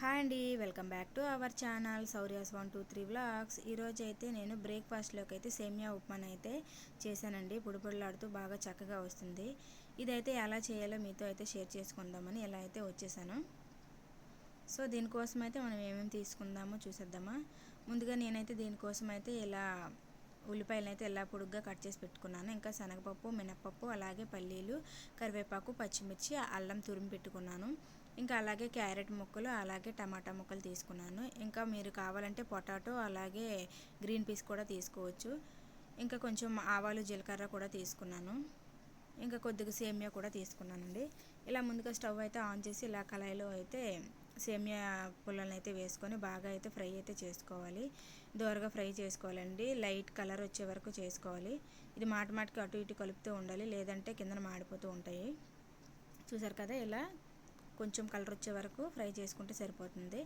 Hi అండి welcome back to our channel Souryas one two three vlogs. ఈరోజు అయితే నేను బ్రేక్ఫాస్ట్లోకి అయితే సేమియా ఉప్మాన్ అయితే చేశానండి. పుడిపొడిలాడుతూ బాగా చక్కగా వస్తుంది. ఇదైతే ఎలా చేయాలో మీతో అయితే షేర్ చేసుకుందామని ఎలా అయితే వచ్చేసాను. సో దీనికోసం అయితే మనం ఏమేమి తీసుకుందామో చూసేద్దామా. ముందుగా నేనైతే దీనికోసం అయితే ఇలా ఉల్లిపాయలు అయితే ఎలా పొడుగ్గా కట్ చేసి పెట్టుకున్నాను ఇంకా శనగపప్పు మినప్పప్పు అలాగే పల్లీలు కరివేపాకు పచ్చిమిర్చి అల్లం తురిమి పెట్టుకున్నాను. ఇంకా అలాగే క్యారెట్ ముక్కలు అలాగే టమాటా ముక్కలు తీసుకున్నాను. ఇంకా మీరు కావాలంటే పొటాటో అలాగే గ్రీన్ పీస్ కూడా తీసుకోవచ్చు. ఇంకా కొంచెం ఆవాలు జీలకర్ర కూడా తీసుకున్నాను. ఇంకా కొద్దిగా సేమియా కూడా తీసుకున్నానండి. ఇలా ముందుగా స్టవ్ అయితే ఆన్ చేసి ఇలా కళాయిలో అయితే సేమియా పుల్లలను అయితే వేసుకొని బాగా అయితే ఫ్రై అయితే చేసుకోవాలి. దోరగా ఫ్రై చేసుకోవాలండి. లైట్ కలర్ వచ్చే వరకు చేసుకోవాలి. ఇది మాట మాటికి అటు ఇటు కలుపుతూ ఉండాలి. లేదంటే కిందన మాడిపోతూ ఉంటాయి. చూసారు కదా ఇలా కొంచెం కలర్ వచ్చే వరకు ఫ్రై చేసుకుంటే సరిపోతుంది.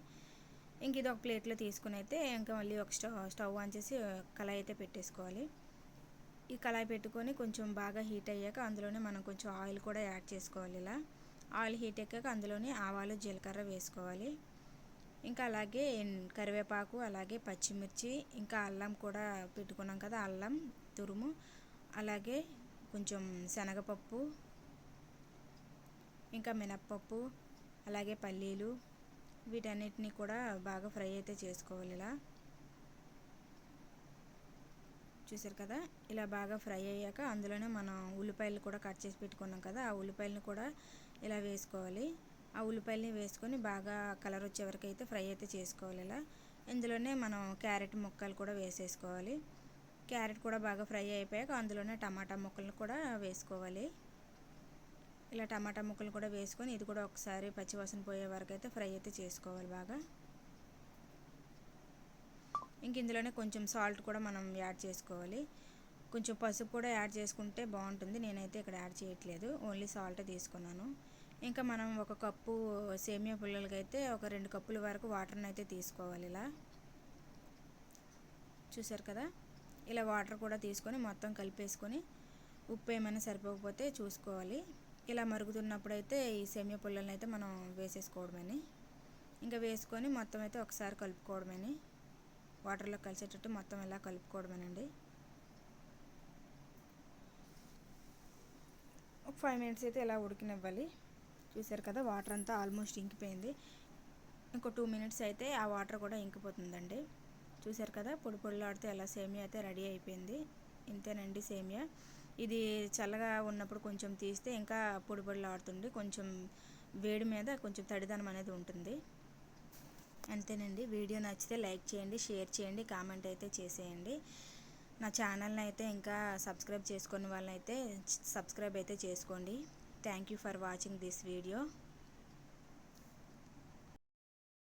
ఇంక ఇది ఒక ప్లేట్లో తీసుకుని అయితే ఇంకా మళ్ళీ ఒక స్టవ్ స్టవ్ ఆన్ చేసి కళాయి అయితే పెట్టేసుకోవాలి. ఈ కళాయి పెట్టుకొని కొంచెం బాగా హీట్ అయ్యాక అందులోనే మనం కొంచెం ఆయిల్ కూడా యాడ్ చేసుకోవాలి ఇలా. ఆయిల్ హీట్ ఎక్కాక అందులోనే ఆవాలు జీలకర్ర వేసుకోవాలి. ఇంకా అలాగే కరివేపాకు అలాగే పచ్చిమిర్చి ఇంకా అల్లం కూడా పెట్టుకున్నాం కదా అల్లం తురుము అలాగే కొంచెం శనగపప్పు ఇంకా మినప్పప్పు అలాగే పల్లీలు వీటన్నిటిని కూడా బాగా ఫ్రై అయితే చేసుకోవాలి ఇలా. చూసారు కదా? ఇలా బాగా ఫ్రై అయ్యాక అందులోనే మనం ఉల్లిపాయలు కూడా కట్ చేసి పెట్టుకున్నాం కదా ఆ ఉల్లిపాయలను కూడా ఇలా వేసుకోవాలి. ఆ ఉల్లిపాయలని వేసుకొని బాగా కలర్ వచ్చే వరకు అయితే ఫ్రై అయితే చేసుకోవాలి ఇలా. ఇందులోనే మనం క్యారెట్ ముక్కలు కూడా వేసేసుకోవాలి. క్యారెట్ కూడా బాగా ఫ్రై అయిపోయాక అందులోనే టమాటా ముక్కలను కూడా వేసుకోవాలి. ఇలా టమాటా ముక్కలు కూడా వేసుకొని ఇది కూడా ఒకసారి పచ్చివాసన పోయే వరకు అయితే ఫ్రై అయితే చేసుకోవాలి బాగా. ఇంక ఇందులోనే కొంచెం సాల్ట్ కూడా మనం యాడ్ చేసుకోవాలి. కొంచెం పసుపు కూడా యాడ్ చేసుకుంటే బాగుంటుంది. నేనైతే ఇక్కడ యాడ్ చేయట్లేదు. ఓన్లీ సాల్ట్ తీసుకున్నాను. ఇంకా మనం ఒక కప్పు సేమియా పుల్లలకైతే ఒక రెండు కప్పుల వరకు వాటర్ని అయితే తీసుకోవాలి ఇలా. చూసారు కదా? ఇలా వాటర్ కూడా తీసుకొని మొత్తం కలిపేసుకొని ఉప్పు ఏమైనా సరిపోకపోతే చూసుకోవాలి. ఇలా మరుగుతున్నప్పుడు అయితే ఈ సేమియా పుల్లలను అయితే మనం వేసేసుకోవడమని. ఇంకా వేసుకొని మొత్తం అయితే ఒకసారి కలుపుకోవడమని. వాటర్లో కలిసేటట్టు మొత్తం ఇలా కలుపుకోవడమేనండి. ఒక ఫైవ్ మినిట్స్ అయితే ఇలా ఉడికినివ్వాలి. చూసారు కదా వాటర్ అంతా ఆల్మోస్ట్ ఇంకిపోయింది. ఇంకో టూ మినిట్స్ అయితే ఆ వాటర్ కూడా ఇంకిపోతుందండి. చూసారు కదా పొడి పొడిలాడితే ఎలా సేమియా అయితే రెడీ అయిపోయింది. ఇంతేనండి సేమియా. ఇది చల్లగా ఉన్నప్పుడు కొంచెం తీస్తే ఇంకా పొడి పొడిలాడుతుంది కొంచెం వేడి మీద కొంచెం తడిదనం అనేది ఉంటుంది. అంతేనండి. వీడియో నచ్చితే లైక్ చేయండి షేర్ చేయండి కామెంట్ అయితే చేసేయండి. నా ఛానల్ని అయితే ఇంకా సబ్స్క్రైబ్ చేసుకుని వాళ్ళైతే సబ్స్క్రైబ్ అయితే చేసుకోండి. Thank you for watching this video.